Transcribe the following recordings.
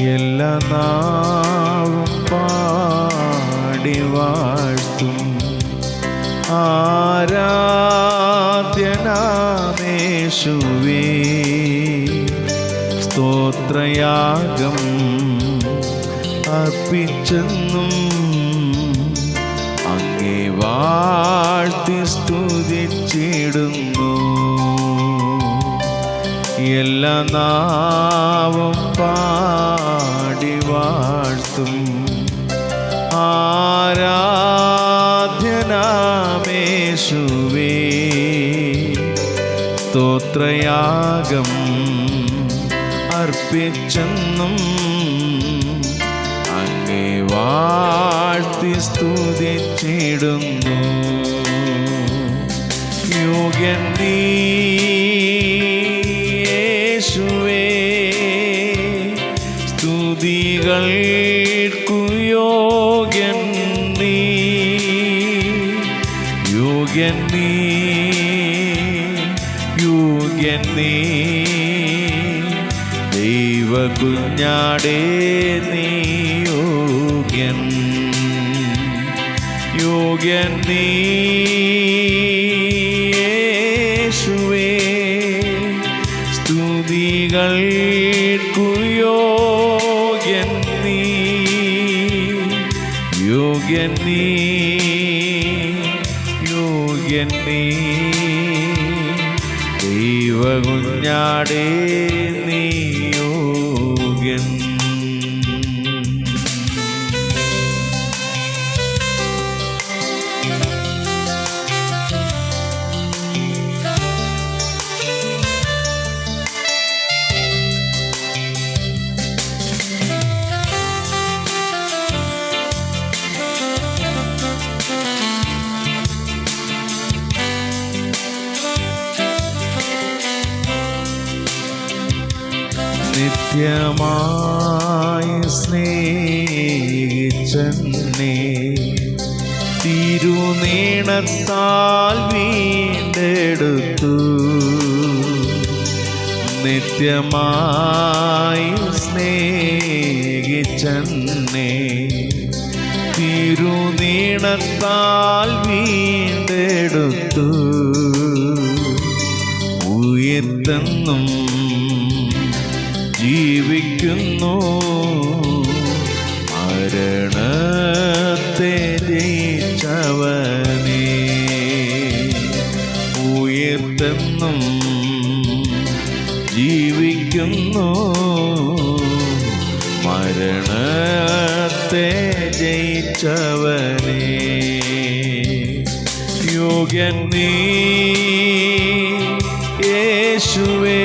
എല്ലാ നാവും പാടി വാഴ്ത്തും. ആരാധ്യനാമേശുവേ സ്തോത്രയാഗം അർപ്പിച്ചെന്നും അങ്ങേ വാഴ്ത്തി സ്തുതിച്ചിടും എല്ലാ നാവും പാടി വാഴ്ത്തും. ആരാധ്യനാമേശുവേ സ്തോത്രയാഗം അർപ്പിച്ചെന്നും അങ്ങേ വാഴ്ത്തി സ്തുതിച്ചിടുന്നു. യോഗ്യൻ നീ സ്തുതികൾക്കു യോഗ്യൻ നീ. യോഗ്യൻ നീ യോഗ്യൻ നീ. ദൈവകുഞ്ഞാടേ നീ യോഗ്യൻ യോഗ്യൻ നീ. യേശുവേ സ്തുതികൾക്കു നീ ദൈവകുഞ്ഞാടേ. നിത്യമായി സ്നേഹിച്ചെന്നെ. തിരുനീണത്താൽ വീണ്ടെടുത്തു. നിത്യമായി സ്നേഹിച്ചെന്നെ. തിരുനീണത്താൽ വീണ്ടെടുത്തു. ഉയർത്തെന്നും ജീവിക്കുന്നു. മരണത്തെ ജയിച്ചവനേ ഉയർത്തെന്നും ജീവിക്കുന്നു. മരണത്തെ ജയിച്ചവനേ യോഗ്യ നീ യേശുവേ.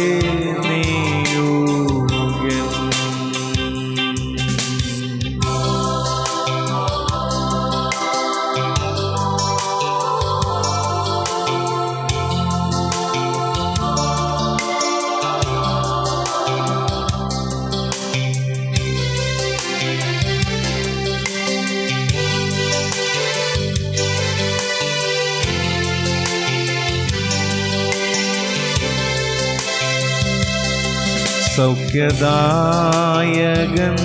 സൗഖ്യദായകൻ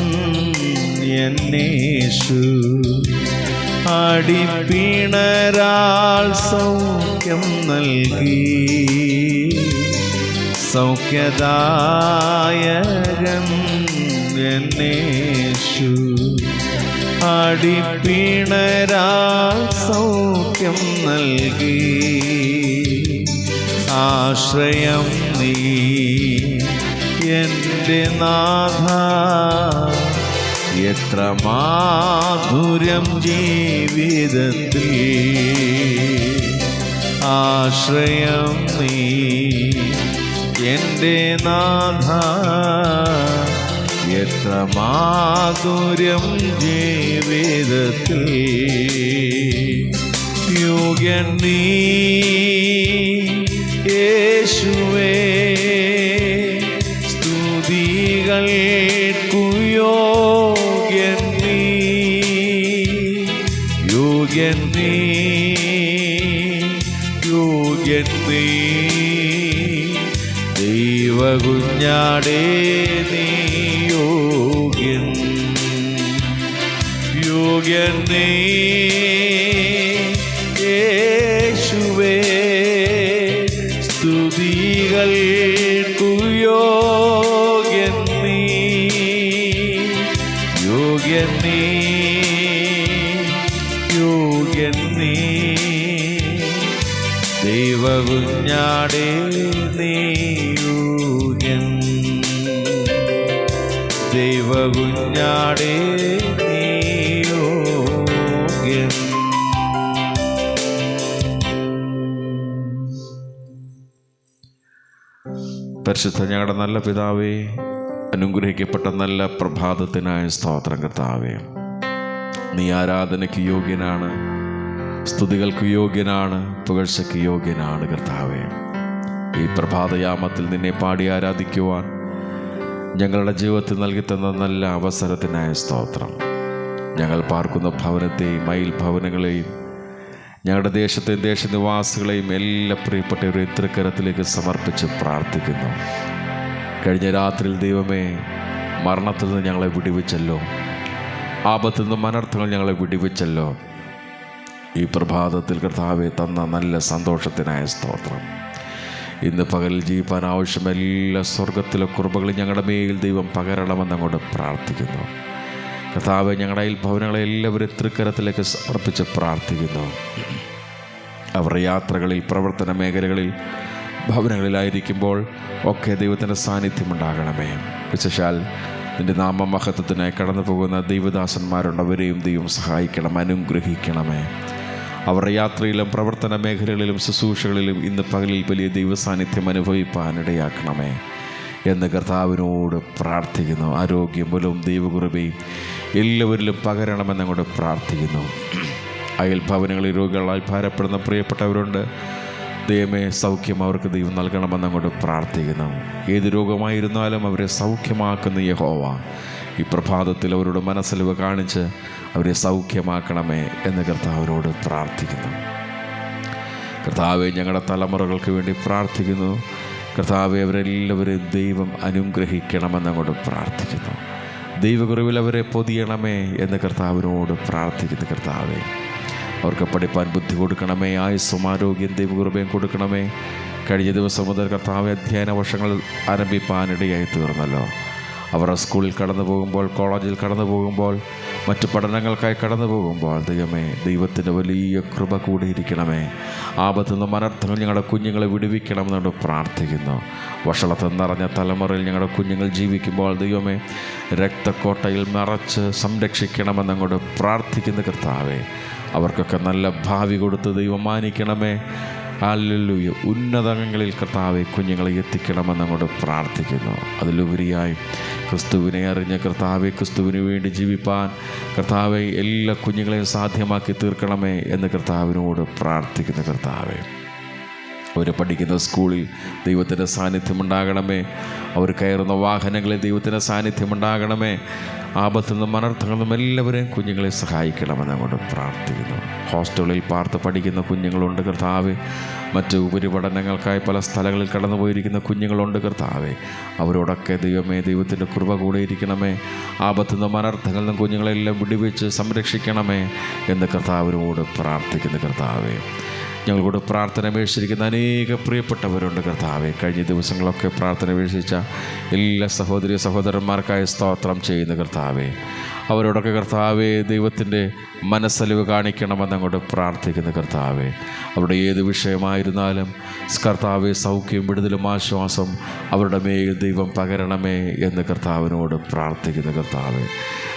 എന്നേഷു അടിപ്പിണരാൾ സൗഖ്യം നൽകി. സൗഖ്യദായകൻ എന്നേഷു അടിപ്പിണരാൾ സൗഖ്യം നൽകി. ആശ്രയം നീ എന്റെ നാഥ എത്ര മാധുര്യം ജീവിതത്തിൽ. ആശ്രയം നീ എന്റെ നാഥ എത്ര മാധുര്യം ജീവിതത്തിൽ. യോഗ നീ ദൈവകുഞ്ഞാടേ നീ യോഗ്യൻ. യോഗ്യൻ നീ ദൈവകുഞ്ഞാടേ നീ യോഗ്യൻ പരിശുദ്ധ ഞങ്ങളുടെ നല്ല പിതാവേ അനുഗ്രഹിക്കപ്പെട്ട നല്ല പ്രഭാതത്തിനായ സ്തോത്രം കർത്താവേ. നീ ആരാധനയ്ക്ക് യോഗ്യനാണ് സ്തുതികൾക്ക് യോഗ്യനാണ് പുകഴ്ചയ്ക്ക് യോഗ്യനാണ് കർത്താവേ. ഈ പ്രഭാതയാമത്തിൽ നിന്നെ പാടി ആരാധിക്കുവാൻ ഞങ്ങളുടെ ജീവിതത്തിൽ നൽകി തന്ന നല്ല അവസരത്തിനായ സ്തോത്രം. ഞങ്ങൾ പാർക്കുന്ന ഭവനത്തെയും മയിൽ ഭവനങ്ങളെയും ഞങ്ങളുടെ ദേശത്തെയും ദേശനിവാസികളെയും എല്ലാ പ്രിയപ്പെട്ടവരെയും തൃക്കരത്തിലേക്ക് സമർപ്പിച്ച് പ്രാർത്ഥിക്കുന്നു. കഴിഞ്ഞ രാത്രിയിൽ ദൈവമേ മരണത്തിൽ നിന്ന് ഞങ്ങളെ വിടിവിച്ചല്ലോ. ആപത്തിൽ നിന്നും അനർത്ഥങ്ങൾ ഞങ്ങളെ വിടിവിച്ചല്ലോ. ഈ പ്രഭാതത്തിൽ കർത്താവെ തന്ന നല്ല സന്തോഷത്തിനായ സ്തോത്രം. ഇന്ന് പകലിൽ ജീവിപ്പാൻ ആവശ്യമെല്ലാ സ്വർഗത്തിലെ കുറുബകളും ഞങ്ങളുടെ മേൽ ദൈവം പകരണമെന്ന് അങ്ങോട്ട് പ്രാർത്ഥിക്കുന്നു. കർത്താവ് ഞങ്ങളുടെ അയൽ ഭവനങ്ങളെ എല്ലാവരും തൃക്കരത്തിലേക്ക് സമർപ്പിച്ച് പ്രാർത്ഥിക്കുന്നു. അവരുടെ യാത്രകളിൽ പ്രവർത്തന മേഖലകളിൽ ഭവനങ്ങളിലായിരിക്കുമ്പോൾ ഒക്കെ ദൈവത്തിന്റെ സാന്നിധ്യം ഉണ്ടാകണമേ. വിശേഷാൽ നിന്റെ നാമമഹത്വത്തിനായി കടന്നു പോകുന്ന ദൈവദാസന്മാരുണ്ട് അവരെയും ദൈവം സഹായിക്കണം അനുഗ്രഹിക്കണമേ. അവരുടെ യാത്രയിലും പ്രവർത്തന മേഖലകളിലും ശുശ്രൂഷകളിലും ഇന്ന് പകലിൽ വലിയ ദൈവസാന്നിധ്യം അനുഭവിപ്പാനിടയാക്കണമേ എന്ന് കർത്താവിനോട് പ്രാർത്ഥിക്കുന്നു. ആരോഗ്യം ബലവും ദൈവകുറവയും എല്ലാവരിലും പകരണമെന്ന് അങ്ങോട്ട് പ്രാർത്ഥിക്കുന്നു. അയൽ ഭവനങ്ങളിൽ രോഗികളായി ഭാരപ്പെടുന്ന പ്രിയപ്പെട്ടവരുണ്ട്. ദൈവമേ സൗഖ്യം അവർക്ക് ദൈവം നൽകണമെന്ന് അങ്ങോട്ട് പ്രാർത്ഥിക്കുന്നു. ഏത് രോഗമായിരുന്നാലും അവരെ സൗഖ്യമാക്കുന്ന യഹോവ ഈ പ്രഭാതത്തിൽ അവരുടെ മനസ്സലിവ് കാണിച്ച് അവരെ സൗഖ്യമാക്കണമേ എന്ന് കർത്താവിനോട് പ്രാർത്ഥിക്കുന്നു. കർത്താവെ ഞങ്ങളുടെ തലമുറകൾക്ക് വേണ്ടി പ്രാർത്ഥിക്കുന്നു. കർത്താവെ അവരെല്ലാവരെയും ദൈവം അനുഗ്രഹിക്കണമെന്നങ്ങോട്ട് പ്രാർത്ഥിക്കുന്നു. ദൈവകുറിവിൽ അവരെ പൊതിയണമേ എന്ന് കർത്താവിനോട് പ്രാർത്ഥിക്കുന്നു കർത്താവെ. അവർക്ക് പഠിപ്പാൻ ബുദ്ധി കൊടുക്കണമേ ആയുസ്സും ആരോഗ്യം ദൈവകുറുബയും കൊടുക്കണമേ. കഴിഞ്ഞ ദിവസം മുതൽ കർത്താവ് അധ്യയന വർഷങ്ങൾ ആരംഭിപ്പാനിടയായി തീർന്നല്ലോ. അവർ സ്കൂളിൽ കടന്നു പോകുമ്പോൾ കോളേജിൽ കടന്നു പോകുമ്പോൾ മറ്റു പഠനങ്ങൾക്കായി കടന്നു പോകുമ്പോൾ ദൈവമേ ദൈവത്തിന്റെ വലിയ കൃപ കൂടിയിരിക്കണമേ. ആപത്തിൽ നിന്നും അനർത്ഥങ്ങൾ ഞങ്ങളുടെ കുഞ്ഞുങ്ങളെ വിടുവിക്കണമെന്നുകൊണ്ട് പ്രാർത്ഥിക്കുന്നു. വഷളത്തിൽ നിറഞ്ഞ തലമുറയിൽ ഞങ്ങളുടെ കുഞ്ഞുങ്ങൾ ജീവിക്കുമ്പോൾ ദൈവമേ രക്തക്കോട്ടയിൽ നിറച്ച് സംരക്ഷിക്കണമെന്നങ്ങോട്ട് പ്രാർത്ഥിക്കുന്ന കർത്താവേ. അവർക്കൊക്കെ നല്ല ഭാവി കൊടുത്ത് ദൈവം മാനിക്കണമേ. അല്ലൂയ ഉന്നതങ്ങളിൽ കർത്താവെ കുഞ്ഞുങ്ങളെ എത്തിക്കണമെന്ന് അങ്ങോട്ട് പ്രാർത്ഥിക്കുന്നു. അതിലുപരിയായി ക്രിസ്തുവിനെ അറിഞ്ഞ കർത്താവെ ക്രിസ്തുവിന് വേണ്ടി ജീവിപ്പാൻ കർത്താവെ എല്ലാ കുഞ്ഞുങ്ങളെയും സാധ്യമാക്കി തീർക്കണമേ എന്ന് കർത്താവിനോട് പ്രാർത്ഥിക്കുന്നു കർത്താവെ. അവർ പഠിക്കുന്ന സ്കൂളിൽ ദൈവത്തിന്റെ സാന്നിധ്യം ഉണ്ടാകണമേ. അവർ കയറുന്ന വാഹനങ്ങളിൽ ദൈവത്തിന്റെ സാന്നിധ്യം ഉണ്ടാകണമേ. ആപത്തിൽ നിന്നും അനർത്ഥങ്ങളിൽ നിന്നും എല്ലാവരെയും കുഞ്ഞുങ്ങളെ സഹായിക്കണമെന്ന് അങ്ങോട്ട് പ്രാർത്ഥിക്കുന്നു. ഹോസ്റ്റലിൽ പാർത്ത് പഠിക്കുന്ന കുഞ്ഞുങ്ങളുണ്ട് കർത്താവ്. മറ്റ് ഉപരിപഠനങ്ങൾക്കായി പല സ്ഥലങ്ങളിൽ കടന്നു പോയിരിക്കുന്ന കുഞ്ഞുങ്ങളുണ്ട് കർത്താവെ. അവരോടൊക്കെ ദൈവമേ ദൈവത്തിന്റെ കൃപ കൂടെ ഇരിക്കണമേ. ആപത്തിൽ നിന്നും അനർത്ഥങ്ങളിൽ നിന്നും കുഞ്ഞുങ്ങളെല്ലാം വിടിവെച്ച് സംരക്ഷിക്കണമേ എന്ന് കർത്താവിനോട് പ്രാർത്ഥിക്കുന്നു കർത്താവേ. ഞങ്ങളോട് പ്രാർത്ഥന അപേക്ഷിച്ചിരിക്കുന്ന അനേക പ്രിയപ്പെട്ടവരുണ്ട് കർത്താവെ. കഴിഞ്ഞ ദിവസങ്ങളൊക്കെ പ്രാർത്ഥന അപേക്ഷിച്ച എല്ലാ സഹോദരി സഹോദരന്മാർക്കായി സ്തോത്രം ചെയ്യുന്ന കർത്താവെ. അവരോടൊക്കെ കർത്താവെ ദൈവത്തിന്റെ മനസ്സലിവ് കാണിക്കണമെന്ന് അങ്ങോട്ട് പ്രാർത്ഥിക്കുന്ന കർത്താവെ. അവരുടെ ഏത് വിഷയമായിരുന്നാലും കർത്താവെ സൗഖ്യം വിടുതലും ആശ്വാസം അവരുടെ മേൽ ദൈവം പകരണമേ എന്ന് കർത്താവിനോട് പ്രാർത്ഥിക്കുന്ന കർത്താവെ.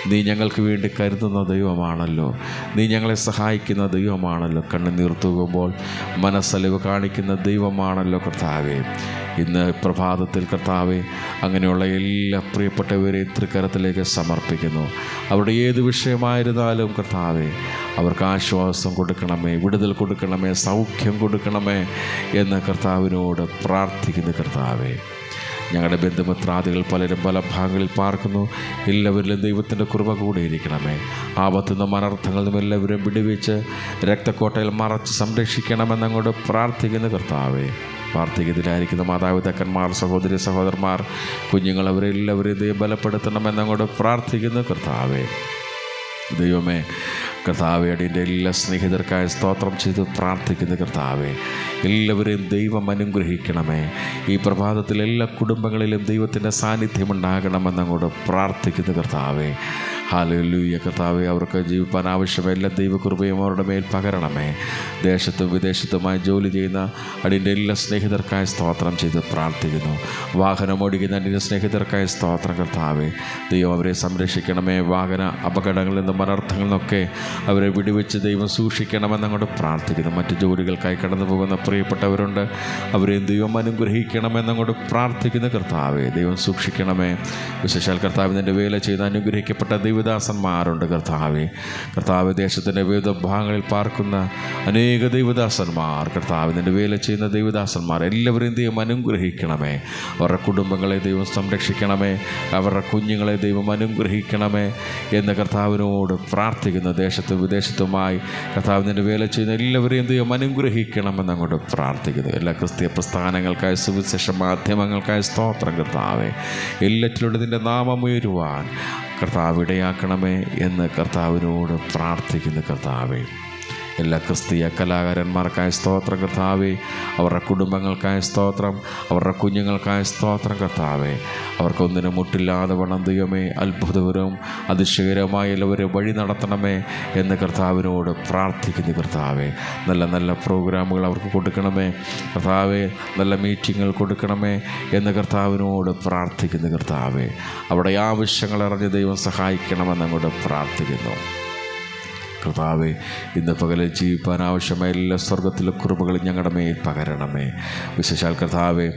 നീ ഞങ്ങൾക്ക് വേണ്ടി കരുതുന്ന ദൈവമാണല്ലോ. നീ ഞങ്ങളെ സഹായിക്കുന്ന ദൈവമാണല്ലോ. കണ്ണുനീർ തൂകുമ്പോൾ മനസ്സലിവ് കാണിക്കുന്ന ദൈവമാണല്ലോ കർത്താവെ. ഇന്ന് പ്രഭാതത്തിൽ കർത്താവെ അങ്ങനെയുള്ള എല്ലാ പ്രിയപ്പെട്ടവരെയും തൃക്കരത്തിലേക്ക് സമർപ്പിക്കുന്നു. അവരുടെ ഏത് വിഷയമായിരുന്നാലും കർത്താവെ അവർക്ക് ആശ്വാസം കൊടുക്കണമേ വിടുതൽ കൊടുക്കണമേ സൗഖ്യം കൊടുക്കണമേ എന്ന് കർത്താവിനോട് പ്രാർത്ഥിക്കുന്നു കർത്താവെ. ഞങ്ങളുടെ ബന്ധുമിത്രാദികൾ പലരും പല ഭാഗങ്ങളിൽ പാർക്കുന്നു. എല്ലാവരിലും ദൈവത്തിന്റെ കൃപ കൂടെ ഇരിക്കണമേ. ആപത്തു നിന്നും എല്ലാവരും വിടുവിച്ച് രക്തക്കോട്ടയിൽ മറച്ച് സംരക്ഷിക്കണമെന്നങ്ങോട്ട് പ്രാർത്ഥിക്കുന്ന കർത്താവേ. വാർദ്ധക്യത്തിലായിരിക്കുന്ന മാതാപിതാക്കന്മാർ സഹോദരി സഹോദരന്മാർ കുഞ്ഞുങ്ങൾ അവരെല്ലാവരെയും ദൈവം ബലപ്പെടുത്തണമെന്നങ്ങോട്ട് പ്രാർത്ഥിക്കുന്നു. കർത്താവേ ദൈവമേ കർത്താവെ അടിന്റെ എല്ലാ സ്നേഹിതർക്കായി സ്തോത്രം ചെയ്ത് പ്രാർത്ഥിക്കുന്ന. കർത്താവേ എല്ലാവരെയും ദൈവം അനുഗ്രഹിക്കണമേ. ഈ പ്രഭാതത്തിൽ എല്ലാ കുടുംബങ്ങളിലും ദൈവത്തിന്റെ സാന്നിധ്യം ഉണ്ടാകണമെന്നങ്ങോട്ട് പ്രാർത്ഥിക്കുന്ന. കർത്താവെ ഹാലൂയ കർത്താവെ അവർക്ക് ജീവിപ്പാൻ ആവശ്യമായ എല്ലാ ദൈവകൃപയും അവരുടെ മേൽ പകരണമേ. ദേശത്തും വിദേശത്തുമായി ജോലി ചെയ്യുന്ന അടിന്റെ എല്ലാ സ്നേഹിതർക്കായി സ്തോത്രം ചെയ്ത് പ്രാർത്ഥിക്കുന്നു. വാഹനം ഓടിക്കുന്ന അടിന്റെ സ്നേഹിതർക്കായി സ്തോത്രം കർത്താവെ. ദൈവം അവരെ സംരക്ഷിക്കണമേ. വാഹന അപകടങ്ങളിൽ നിന്നും അനർത്ഥങ്ങളിൽ നിന്നൊക്കെ അവരെ വിടുവിച്ച് ദൈവം സൂക്ഷിക്കണമെന്ന് അങ്ങോട്ട് പ്രാർത്ഥിക്കുന്നു. മറ്റ് ജോലികൾക്കായി കടന്നു പോകുന്ന പ്രിയപ്പെട്ടവരുണ്ട്. അവരെയും ദൈവം അനുഗ്രഹിക്കണമെന്നങ്ങോട്ട് പ്രാർത്ഥിക്കുന്ന കർത്താവെ. ദൈവം സൂക്ഷിക്കണമേ. വിശേഷാൽ കർത്താവിന്റെ വേല ചെയ്ത് അനുഗ്രഹിക്കപ്പെട്ട ദൈവദാസന്മാരുണ്ട് കർത്താവെ. കർത്താവ് ദേശത്തിന്റെ വിവിധ ഭാഗങ്ങളിൽ പാർക്കുന്ന അനേക ദൈവദാസന്മാർ. കർത്താവിന്റെ വേല ചെയ്യുന്ന ദൈവദാസന്മാർ എല്ലാവരെയും ദൈവം അനുഗ്രഹിക്കണമേ. അവരുടെ കുടുംബങ്ങളെ ദൈവം സംരക്ഷിക്കണമേ. അവരുടെ കുഞ്ഞുങ്ങളെ ദൈവം അനുഗ്രഹിക്കണമേ എന്ന് കർത്താവിനോട് പ്രാർത്ഥിക്കുന്നു ദേശത്തും വിദേശത്തുമായി കർത്താവിന്റെ വേല ചെയ്യുന്ന എല്ലാവരെയും ദൈവം അനുഗ്രഹിക്കണമെന്ന് അങ്ങോട്ട് പ്രാർത്ഥിക്കുന്നു. എല്ലാ ക്രിസ്തീയ പ്രസ്ഥാനങ്ങൾക്കായി സുവിശേഷ മാധ്യമങ്ങൾക്കായി സ്തോത്രം കർത്താവേ. എല്ലാറ്റിലൂടെ നിന്റെ നാമം ഉയരുവാൻ കർത്താവ് ഇടയാക്കണമേ എന്ന് കർത്താവിനോട് പ്രാർത്ഥിക്കുന്ന കർത്താവേ. എല്ലാ ക്രിസ്തീയ കലാകാരന്മാർക്കായ സ്തോത്രം കർത്താവേ. അവരുടെ കുടുംബങ്ങൾക്കായ സ്തോത്രം അവരുടെ കുഞ്ഞുങ്ങൾക്കായ സ്തോത്രം കർത്താവേ. അവർക്കൊന്നിനും മുട്ടില്ലാതെ വണ്ണം ദൈവമേ. അത്ഭുതകരവും അതിശയകരമായ എല്ലാവരും വഴി നടത്തണമേ എന്ന് കർത്താവിനോട് പ്രാർത്ഥിക്കുന്നു കർത്താവേ. നല്ല നല്ല പ്രോഗ്രാമുകൾ അവർക്ക് കൊടുക്കണമേ. കർത്താവേ നല്ല മീറ്റിങ്ങുകൾ കൊടുക്കണമേ എന്ന് കർത്താവിനോട് പ്രാർത്ഥിക്കുന്നു കർത്താവേ. അവിടെ ആവശ്യങ്ങൾ അറിഞ്ഞ് ദൈവം സഹായിക്കണമെന്ന് അങ്ങോട്ട് പ്രാർത്ഥിക്കുന്നു. കർത്താവെ ഇന്ന് പകലെ ജീവിപ്പാൻ ആവശ്യമായ എല്ലാ സ്വർഗത്തിലെ കുറിവുകളും ഞങ്ങളുടെ മേൽ പകരണമേ. വിശേഷാൽ കർത്താവെ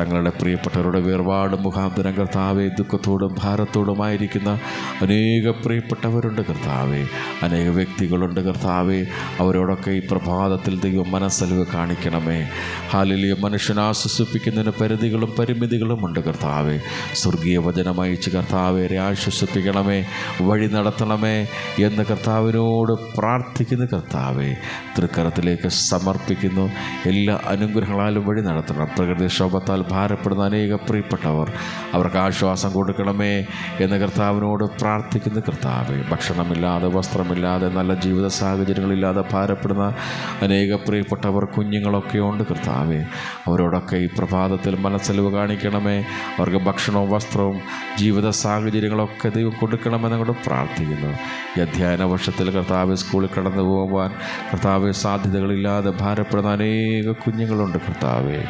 തങ്ങളുടെ പ്രിയപ്പെട്ടവരുടെ വേർപാട് മുഖാന്തരം കർത്താവെ ദുഃഖത്തോടും ഭാരത്തോടുമായിരിക്കുന്ന അനേക പ്രിയപ്പെട്ടവരുണ്ട് കർത്താവെ. അനേക വ്യക്തികളുണ്ട് കർത്താവെ അവരോടൊക്കെ ഈ പ്രഭാതത്തിൽ ദൈവം മനസ്സലിവ് കാണിക്കണമേ. ഹാലിലിയ മനുഷ്യനെ ആശ്വസിപ്പിക്കുന്നതിന് പരിധികളും പരിമിതികളും ഉണ്ട് കർത്താവെ. സ്വർഗീയ വചനമയച്ച് കർത്താവെ ആശ്വസിപ്പിക്കണമേ വഴി നടത്തണമേ എന്ന് കർത്താവിനോട് പ്രാർത്ഥിക്കുന്ന കർത്താവെ തൃക്കരത്തിലേക്ക് സമർപ്പിക്കുന്നു. എല്ലാ അനുഗ്രഹങ്ങളാലും വഴി നടത്തണം. പ്രകൃതിക്ഷോഭത്താൽ ഭാരപ്പെടുന്ന അനേക പ്രിയപ്പെട്ടവർ അവർക്ക് ആശ്വാസം കൊടുക്കണമേ എന്ന് കർത്താവിനോട് പ്രാർത്ഥിക്കുന്ന കർത്താവെ. ഭക്ഷണമില്ലാതെ വസ്ത്രമില്ലാതെ നല്ല ജീവിത സാഹചര്യങ്ങളില്ലാതെ ഭാരപ്പെടുന്ന അനേക പ്രിയപ്പെട്ടവർ കുഞ്ഞുങ്ങളൊക്കെ ഉണ്ട് കർത്താവെ. അവരോടൊക്കെ ഈ പ്രഭാതത്തിൽ മനസ്സലിവ് കാണിക്കണമേ. അവർക്ക് ഭക്ഷണവും വസ്ത്രവും ജീവിത സാഹചര്യങ്ങളൊക്കെ ദൈവം കൊടുക്കണമെന്ന് അങ്ങോട്ട് പ്രാർത്ഥിക്കുന്നു. ഈ അധ്യയന വർഷത്തിൽ കർത്താവ് സ്കൂളിൽ കടന്നു പോകുവാൻ കർത്താവ് സാധ്യതകളില്ലാതെ ഭാരപ്പെടുന്ന അനേക കുഞ്ഞുങ്ങളുണ്ട് കർത്താവെ.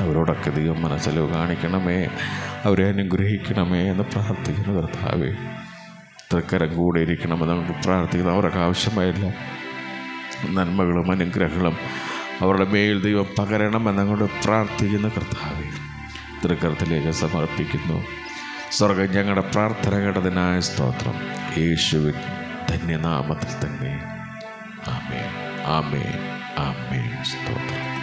അവരോടൊക്കെ ദൈവം മനസ്സിലവ് കാണിക്കണമേ. അവരെ അനുഗ്രഹിക്കണമേ എന്ന് പ്രാർത്ഥിക്കുന്നു കർത്താവെ. തൃക്കരം കൂടെ ഇരിക്കണമെന്ന് നമുക്ക് പ്രാർത്ഥിക്കുന്നു. അവർക്ക് ആവശ്യമായില്ല. നന്മകളും അനുഗ്രഹങ്ങളും അവരുടെ മേൽ ദൈവം പകരണമെന്നങ്ങോട്ട് പ്രാർത്ഥിക്കുന്ന കർത്താവെ. തൃക്കരത്തിലേക്ക് സമർപ്പിക്കുന്നു. സ്വർഗം ഞങ്ങളുടെ പ്രാർത്ഥന കേട്ടതിനായ സ്തോത്രം. യേശുവിൻ ധന്യനാമത്തിൽ തന്നെ. ആമേ ആമേ ആമേ സ്തോത്രം.